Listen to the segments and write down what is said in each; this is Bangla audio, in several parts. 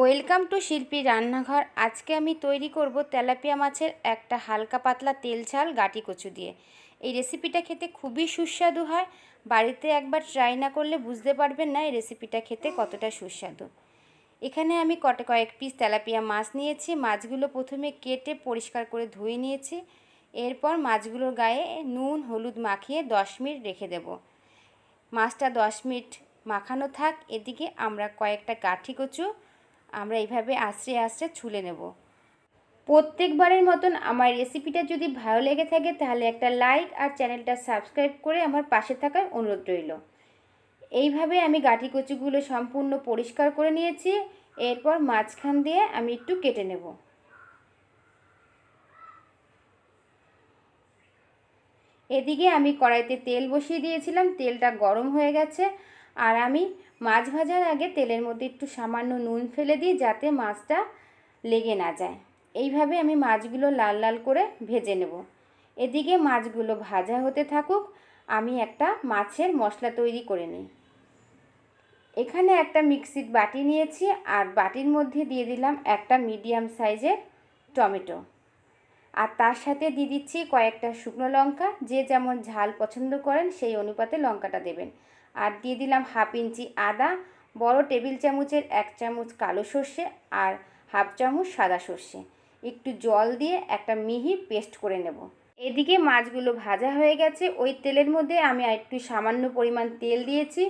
ওয়েলকাম টু শিল্পী রান্নাঘর। আজকে আমি তৈরি করব তেলাপিয়া মাছের একটা হালকা পাতলা তেল ঝাল গাটি কচু দিয়ে। এই রেসিপিটা খেতে খুবই সুস্বাদু হয়। বাড়িতে একবার ট্রাই না করলে বুঝতে পারবেন না এই রেসিপিটা খেতে কতটা সুস্বাদু। এখানে আমি কটে কয়েক পিস তেলাপিয়া মাছ নিয়েছি। মাছগুলো প্রথমে কেটে পরিষ্কার করে ধুয়ে নিয়েছি। এরপর মাছগুলোর গায়ে নুন, হলুদ মাখিয়ে দশ মিনিট রেখে দেব। মাছটা দশ মিনিট মাখানো থাক। এদিকে আমরা কয়েকটা গাঠি কচু আমরা এইভাবে আশ্রে আশ্রে ছুলে নেব। প্রত্যেকবারের মতন আমার রেসিপিটা যদি ভালো লেগে থাকে, তাহলে একটা লাইক আর চ্যানেলটা সাবস্ক্রাইব করে আমার পাশে থাকার অনুরোধ রইল। এইভাবে আমি গাঠি কচুগুলো সম্পূর্ণ পরিষ্কার করে নিয়েছি। এরপর মাঝখান দিয়ে আমি একটু কেটে নেব। এদিকে আমি কড়াইতে তেল বসিয়ে দিয়েছিলাম। তেলটা গরম হয়ে গেছে। আর আমি মাছ ভাজার আগে তেলের মধ্যে একটু সামান্য নুন ফেলে দিই যাতে মাছটা লেগে না যায়। এইভাবে আমি মাছগুলো লাল লাল করে ভেজে নেব। এদিকে মাছগুলো ভাজা হতে থাকুক, আমি একটা মাছের মশলা তৈরি করে নিই। এখানে একটা মিক্সির বাটি নিয়েছি আর বাটির মধ্যে দিয়ে দিলাম একটা মিডিয়াম সাইজের টমেটো। আর তার সাথে দিয়ে দিচ্ছি কয়েকটা শুকনো লঙ্কা, যে যেমন ঝাল পছন্দ করেন সেই অনুপাতে লঙ্কাটা দেবেন। আর দিয়ে দিলাম হাফ ইঞ্চি আদা, বড় টেবিল চামচের এক চামচ কালো সর্ষে আর হাফ চামচ সাদা সর্ষে। একটু জল দিয়ে একটা মিহি পেস্ট করে নেব। এদিকে মাছগুলো ভাজা হয়ে গেছে। ওই তেলের মধ্যে আমি একটু সামান্য পরিমাণ তেল দিয়েছি।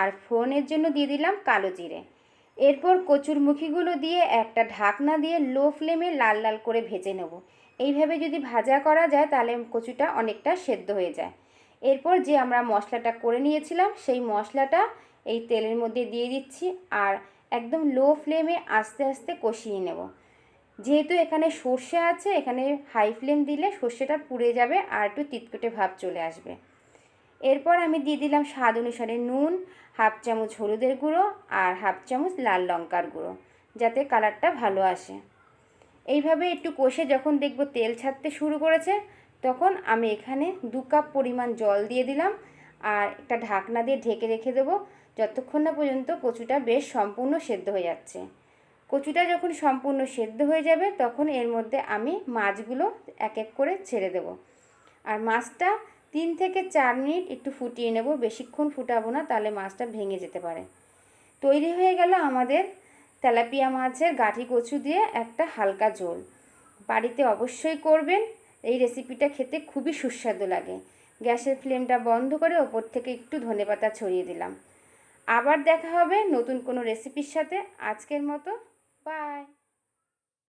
আর ফোড়নের জন্য দিয়ে দিলাম কালো জিরে। এরপর কচুর মুখিগুলো দিয়ে একটা ঢাকনা দিয়ে লো ফ্লেমে লাল লাল করে ভেজে নেব। এইভাবে যদি ভাজা করা যায় তাহলে কচুটা অনেকটা সেদ্ধ হয়ে যায়। এরপর যে আমরা মশলাটা করে নিয়েছিলাম সেই মশলাটা এই তেলের মধ্যে দিয়ে দিচ্ছি আর একদম লো ফ্লেমে আস্তে আস্তে কষিয়ে নেব। যেহেতু এখানে সর্ষে আছে, এখানে হাই ফ্লেম দিলে সর্ষেটা পুড়ে যাবে আর একটু তিতকুটে ভাব চলে আসবে। এরপর আমি দিয়ে দিলাম স্বাদ অনুসারে নুন, হাফ চামচ হলুদের গুঁড়ো আর হাফ চামচ লাল লঙ্কার গুঁড়ো, যাতে কালারটা ভালো আসে। এইভাবে একটু কষে যখন দেখব তেল ছাড়তে শুরু করেছে, তখন আমি এখানে দু কাপ পরিমাণ জল দিয়ে দিলাম আর একটা ঢাকনা দিয়ে ঢেকে রেখে দেবো, যতক্ষণ না পর্যন্ত কচুটা বেশ সম্পূর্ণ সেদ্ধ হয়ে যাচ্ছে। কচুটা যখন সম্পূর্ণ সেদ্ধ হয়ে যাবে, তখন এর মধ্যে আমি মাছগুলো এক এক করে ছেড়ে দেব। আর মাছটা তিন থেকে চার মিনিট একটু ফুটিয়ে নেব। বেশিক্ষণ ফুটাবো না, তাহলে মাছটা ভেঙে যেতে পারে। তৈরি হয়ে গেল আমাদের তেলাপিয়া মাছের গাঠি কচু দিয়ে একটা হালকা ঝোল। বাড়িতে অবশ্যই করবেন। এই রেসিপিটা খেতে খুবই সুস্বাদু লাগে। গ্যাসের ফ্লেমটা বন্ধ করে ওপর থেকে একটু ধনেপাতা ছড়িয়ে দিলাম। আবার দেখা হবে নতুন কোনো রেসিপির সাথে। আজকের মতো, বাই।